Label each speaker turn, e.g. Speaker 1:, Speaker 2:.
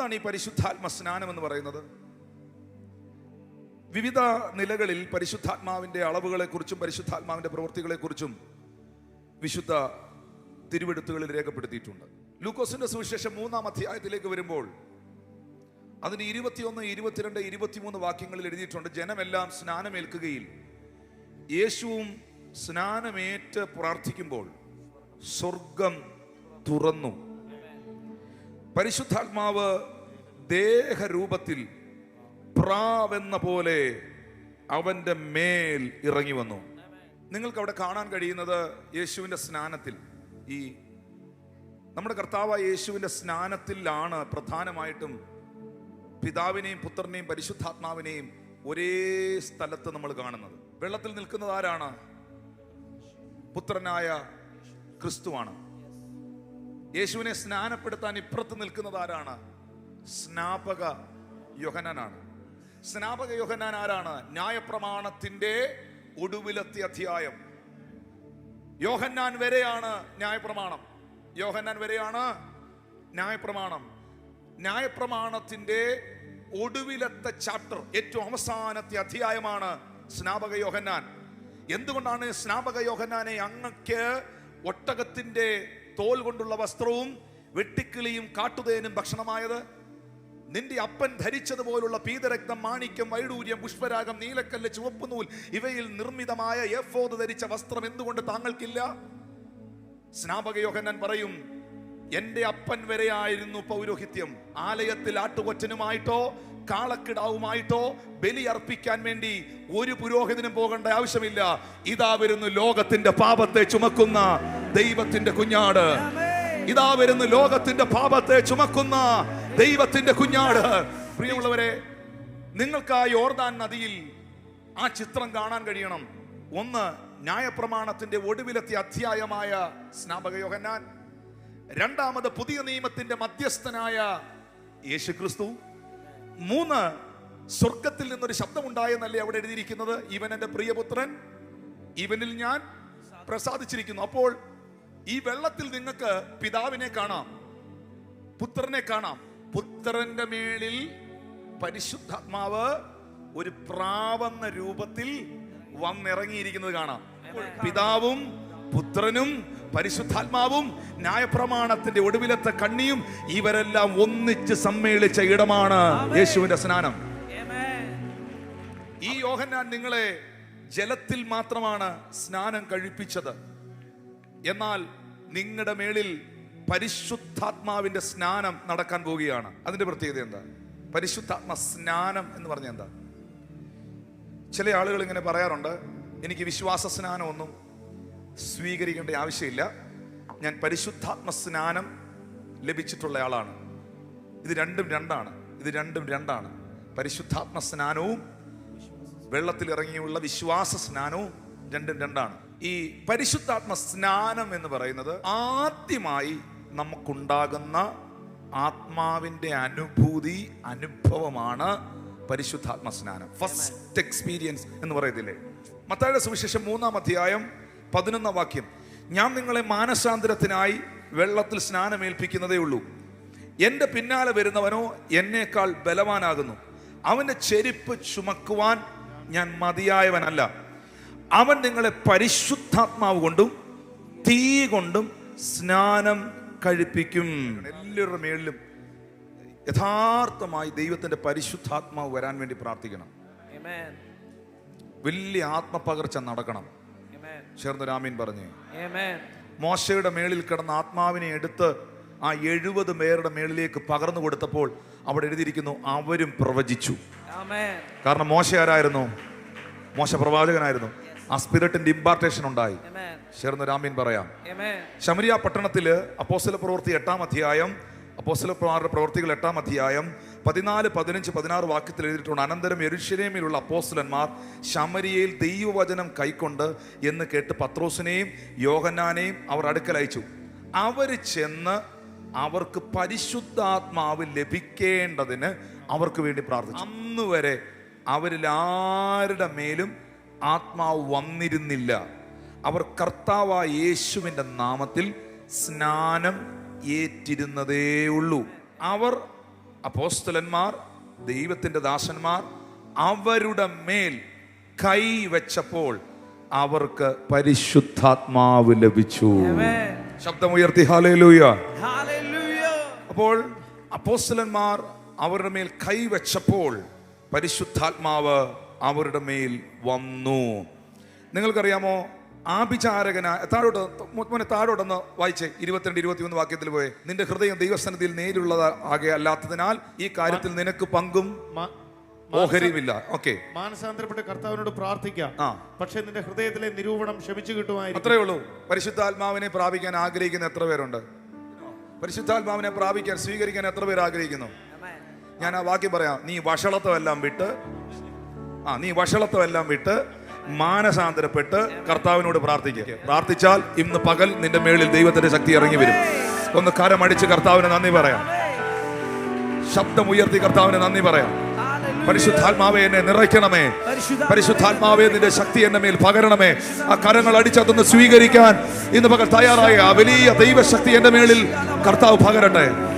Speaker 1: എന്താണ് ഈ പരിശുദ്ധാത്മ സ്നാനം എന്ന് പറയുന്നത്? വിവിധ നിലകളിൽ പരിശുദ്ധാത്മാവിന്റെ അളവുകളെക്കുറിച്ചും പരിശുദ്ധാത്മാവിന്റെ പ്രവൃത്തികളെക്കുറിച്ചും വിശുദ്ധ തിരുവെടുത്തുകളിൽ രേഖപ്പെടുത്തിയിട്ടുണ്ട്. ലൂക്കോസിന്റെ സുവിശേഷം മൂന്നാം അധ്യായത്തിലേക്ക് വരുമ്പോൾ അതിന് ഇരുപത്തിയൊന്ന് ഇരുപത്തിരണ്ട് ഇരുപത്തിമൂന്ന് വാക്യങ്ങളിൽ എഴുതിയിട്ടുണ്ട് ജനമെല്ലാം സ്നാനമേൽക്കുകയിൽ യേശുവും സ്നാനമേറ്റ് പ്രാർത്ഥിക്കുമ്പോൾ സ്വർഗം തുറന്നു. പരിശുദ്ധാത്മാവ് ദേഹരൂപത്തിൽ പ്രാവെന്ന പോലെ അവന്റെ മേൽ ഇറങ്ങി വന്നു. നിങ്ങൾക്ക് അവിടെ കാണാൻ കഴിയുന്നത് യേശുവിന്റെ സ്നാനത്തിൽ. ഈ നമ്മുടെ കർത്താവ് യേശുവിന്റെ സ്നാനത്തിലാണ് പ്രധാനമായിട്ടും പിതാവിനെയും പുത്രനെയും പരിശുദ്ധാത്മാവിനെയും ഒരേ സ്ഥലത്ത് നമ്മൾ കാണുന്നത്. വെള്ളത്തിൽ നിൽക്കുന്നത് ആരാണ്? പുത്രനായ ക്രിസ്തുവാണ്. യേശുവിനെ സ്നാനപ്പെടുത്താൻ ഇപ്പുറത്ത് നിൽക്കുന്നത് ആരാണ്? സ്നാപക യോഹനാനാണ് സ്നാപക യോഹനാൻ ആരാണ്? ന്യായപ്രമാണത്തിന്റെ ഒടുവിലത്തെ അധ്യായം. യോഹന്നാൻ വരെയാണ് ന്യായപ്രമാണം. യോഹന്നാൻ വരെയാണ് ന്യായപ്രമാണം. ന്യായപ്രമാണത്തിന്റെ ഒടുവിലത്തെ ചാപ്റ്റർ ഏറ്റവും അവസാനത്തെ അധ്യായമാണ് സ്നാപക യോഹന്നാൻ. എന്തുകൊണ്ടാണ് സ്നാപക യോഹന്നാനെ അങ്ങക്ക് ഒട്ടകത്തിന്റെ തോൽ കൊണ്ടുള്ള വസ്ത്രവും വെട്ടിക്കിളിയും കാട്ടുതേനും ഭക്ഷണമായത്. നിന്റെ അപ്പൻ ധരിച്ചതുപോലുള്ള പീതരക്തം മാണിക്യം വൈഡൂര്യം പുഷ്പരാഗം നീലക്കല്ല് ചുവപ്പുനൂൽ ഇവയിൽ നിർമ്മിതമായ എഫോദ് ധരിച്ച വസ്ത്രം എന്തുകൊണ്ട് താങ്കൾക്കില്ല? സ്നാപക യോഹന്നാൻ പറയും എന്റെ അപ്പൻ വരെയായിരുന്നു പൗരോഹിത്യം. ആലയത്തിൽ ആട്ടുകൊറ്റനുമായിട്ടോ കാളക്കിടാവുമായിട്ടോ ബലി അർപ്പിക്കാൻ വേണ്ടി ഒരു പുരോഹിതനും പോകേണ്ട ആവശ്യമില്ല. ഇതാ വരുന്നു ലോകത്തിന്റെ പാപത്തെ ചുമക്കുന്ന ദൈവത്തിന്റെ കുഞ്ഞാട്. ഇതാ വരുന്ന ലോകത്തിന്റെ പാപത്തെ ചുമക്കുന്ന ദൈവത്തിന്റെ കുഞ്ഞാട്. പ്രിയമുള്ളവരെ നിങ്ങൾക്ക് ആ യോർദാൻ നദിയിൽ ആ ചിത്രം കാണാൻ കഴിയണം. ഒന്ന് ന്യായപ്രമാണത്തിന്റെ ഒടുവിലത്തെ അധ്യായമായ സ്നാപക യോഹന്നാൻ. രണ്ടാമത് പുതിയ നിയമത്തിന്റെ മധ്യസ്ഥനായ യേശു ക്രിസ്തു മൂന്ന് സ്വർഗത്തിൽ നിന്നൊരു ശബ്ദമുണ്ടായെന്നല്ലേ അവിടെ എഴുതിയിരിക്കുന്നത്? ഇവൻ എന്റെ പ്രിയപുത്രൻ ഇവനിൽ ഞാൻ പ്രസാദിച്ചിരിക്കുന്നു. അപ്പോൾ ഈ വെള്ളത്തിൽ നിങ്ങൾക്ക് പിതാവിനെ കാണാം പുത്രനെ കാണാം. പുത്രന്റെ മേളിൽ പരിശുദ്ധാത്മാവ് ഒരു പ്രാവെന്ന രൂപത്തിൽ വന്നിറങ്ങിയിരിക്കുന്നത് കാണാം. പിതാവും പുത്രനും പരിശുദ്ധാത്മാവും ന്യായപ്രമാണത്തിന്റെ ഒടുവിലത്തെ കണ്ണിയും ഇവരെല്ലാം ഒന്നിച്ച് സമ്മേളിച്ച ഇടമാണ് യേശുവിന്റെ സ്നാനം. ഈ യോഹന്നാൻ നിങ്ങളെ ജലത്തിൽ മാത്രമാണ് സ്നാനം കഴിപ്പിച്ചത്. എന്നാൽ നിങ്ങളുടെ മേളിൽ പരിശുദ്ധാത്മാവിന്റെ സ്നാനം നടക്കാൻ പോവുകയാണ്. അതിന്റെ പ്രത്യേകത എന്താ? പരിശുദ്ധാത്മ സ്നാനം എന്ന് പറഞ്ഞാൽ എന്താ? ചില ആളുകൾ ഇങ്ങനെ പറയാറുണ്ട് എനിക്ക് വിശ്വാസ സ്നാനമൊന്നും സ്വീകരിക്കേണ്ട ആവശ്യമില്ല. ഞാൻ പരിശുദ്ധാത്മ സ്നാനം ലഭിച്ചിട്ടുള്ള ആളാണ്. ഇത് രണ്ടും രണ്ടാണ്. ഇത് രണ്ടും രണ്ടാണ്. പരിശുദ്ധാത്മ സ്നാനവും വെള്ളത്തിൽ ഇറങ്ങിയുള്ള വിശ്വാസ സ്നാനവും രണ്ടും രണ്ടാണ്. ഈ പരിശുദ്ധാത്മ സ്നാനം എന്ന് പറയുന്നത് ആദ്യമായി നമുക്കുണ്ടാകുന്ന ആത്മാവിന്റെ അനുഭൂതി അനുഭവമാണ് പരിശുദ്ധാത്മ സ്നാനം. ഫസ്റ്റ് എക്സ്പീരിയൻസ് എന്ന് പറയത്തില്ലേ? മത്തായുടെ സുവിശേഷം മൂന്നാം അധ്യായം പതിനൊന്നാം വാക്യം. ഞാൻ നിങ്ങളെ മാനസാന്തരത്തിനായി വെള്ളത്തിൽ സ്നാനമേൽപ്പിക്കുന്നതേ ഉള്ളൂ. എന്റെ പിന്നാലെ വരുന്നവനോ എന്നേക്കാൾ ബലവാനാകുന്നു. അവന്റെ ചെരുപ്പ് ചുമക്കുവാൻ ഞാൻ മതിയായവനല്ല. അവൻ നിങ്ങളെ പരിശുദ്ധാത്മാവ് കൊണ്ടും തീ കൊണ്ടും സ്നാനം കഴിപ്പിക്കും എല്ലാവരുടെ മേളിലും യഥാർത്ഥമായി ദൈവത്തിന്റെ പരിശുദ്ധാത്മാവ് വരാൻ വേണ്ടി പ്രാർത്ഥിക്കണം
Speaker 2: Amen.
Speaker 1: വലിയ ആത്മപകർച്ച നടക്കണം
Speaker 2: Amen.
Speaker 1: ചേർന്ന് രാമീൻ പറഞ്ഞു
Speaker 2: Amen.
Speaker 1: മോശയുടെ മേളിൽ കിടന്ന ആത്മാവിനെ എടുത്ത് ആ എഴുപത് പേരുടെ മേളിലേക്ക് പകർന്നു കൊടുത്തപ്പോൾ അവിടെ എഴുതിയിരിക്കുന്നു അവരും പ്രവചിച്ചു
Speaker 2: Amen.
Speaker 1: കാരണം മോശ ആരായിരുന്നു മോശ പ്രവാചകനായിരുന്നു ആ സ്പിരിറ്റിന്റെ ഇമ്പാർട്ടേഷൻ ഉണ്ടായി.
Speaker 2: Amen.
Speaker 1: ചേർന്ന് രാമീൻ പറയാം. ശമരിയ പട്ടണത്തിൽ അപ്പോസ്തല പ്രവൃത്തി എട്ടാം അധ്യായം അപ്പോസ്തലന്മാരുടെ പ്രവൃത്തികൾ എട്ടാം അധ്യായം പതിനാല് പതിനഞ്ച് പതിനാറ് വാക്യത്തിൽ എഴുതിയിട്ടുണ്ട്. അനന്തരം എരുഷലേമിലുള്ള അപ്പോസ്തലന്മാർ ശമരിയയിൽ ദൈവവചനം കൈക്കൊണ്ട് എന്ന് കേട്ട് പത്രോസിനെയും യോഹന്നാനെയും അവർ അടുക്കൽ അയച്ചു. അവർ ചെന്ന് അവർക്ക് പരിശുദ്ധാത്മാവ് ലഭിക്കേണ്ടതിന് അവർക്ക് വേണ്ടി പ്രാർത്ഥിച്ചു. അന്ന് വരെ അവരിൽ ആരുടെ മേലും ആത്മാവ് വന്നിരുന്നില്ല അവർ കർത്താവായ യേശുവിന്റെ നാമത്തിൽ സ്നാനം ഏറ്റിരുന്നതേ ഉള്ളൂ അവർ അപ്പോസ്തലന്മാർ ദൈവത്തിന്റെ ദാസന്മാർ അവരുടെ മേൽ കൈ വെച്ചപ്പോൾ അവർക്ക് പരിശുദ്ധാത്മാവ് ലഭിച്ചു. ശബ്ദമുയർത്തി ഹാലേലൂയ. അപ്പോൾ അപ്പോസ്തലന്മാർ അവരുടെ മേൽ കൈവച്ചപ്പോൾ പരിശുദ്ധാത്മാവ് അവരുടെ മേൽ വന്നു. നിങ്ങൾക്കറിയാമോ? ആഭിചാരകനായ താഴോട്ട് മോനെ താഴോട്ടൊന്ന് വായിച്ചേ. ഇരുപത്തിരണ്ട് ഇരുപത്തിമൂന്ന് വാക്യത്തിൽ പോയെ. നിന്റെ ഹൃദയം ദൈവസ്ഥാനത്തിൽ നേരിലുള്ളത് ആകെ അല്ലാത്തതിനാൽ ഈ കാര്യത്തിൽ നിനക്ക് പങ്കും ഓഹരിയുമില്ല. ഓക്കെ.
Speaker 3: മാനസാന്തരപ്പെട്ട് കർത്താവിനോട് പ്രാർത്ഥിക്കാം.
Speaker 1: ആ.
Speaker 3: പക്ഷെ നിന്റെ ഹൃദയത്തിലെ നിരൂപണം ക്ഷമിച്ചു കിട്ടുമായിരിക്കും.
Speaker 1: അത്രേ ഉള്ളൂ. പരിശുദ്ധാത്മാവിനെ പ്രാപിക്കാൻ ആഗ്രഹിക്കുന്ന എത്ര പേരുണ്ട്? പരിശുദ്ധാത്മാവിനെ പ്രാപിക്കാൻ സ്വീകരിക്കാൻ എത്ര പേർ ആഗ്രഹിക്കുന്നു? ഞാൻ ആ വാക്യം പറയാം. നീ വഷളത്വമെല്ലാം വിട്ട് ആ നീ വഷളത്വം എല്ലാം വിട്ട് മാനസാന്തരപ്പെട്ട് കർത്താവിനോട് പ്രാർത്ഥിക്കുക പ്രാർത്ഥിച്ചാൽ ഇന്ന് പകൽ നിന്റെ മേളിൽ ദൈവത്തിന്റെ ശക്തി ഇറങ്ങി വരും. ഒന്ന് കരമടിച്ച് കർത്താവിന് നന്ദി പറയാം. ശബ്ദം ഉയർത്തി കർത്താവിന് നന്ദി പറയാം. പരിശുദ്ധാത്മാവെ എന്നെ നിറയ്ക്കണമേ.
Speaker 2: പരിശുദ്ധാത്മാവേ,
Speaker 1: പരിശുദ്ധാത്മാവെ നിന്റെ ശക്തി എന്റെ മേൽ പകരണമേ. ആ കരങ്ങൾ അടിച്ചതൊന്ന് സ്വീകരിക്കാൻ ഇന്ന് പകൽ തയ്യാറായ ആ വലിയ ദൈവശക്തി എന്റെ മേളിൽ കർത്താവ് പകരട്ടെ.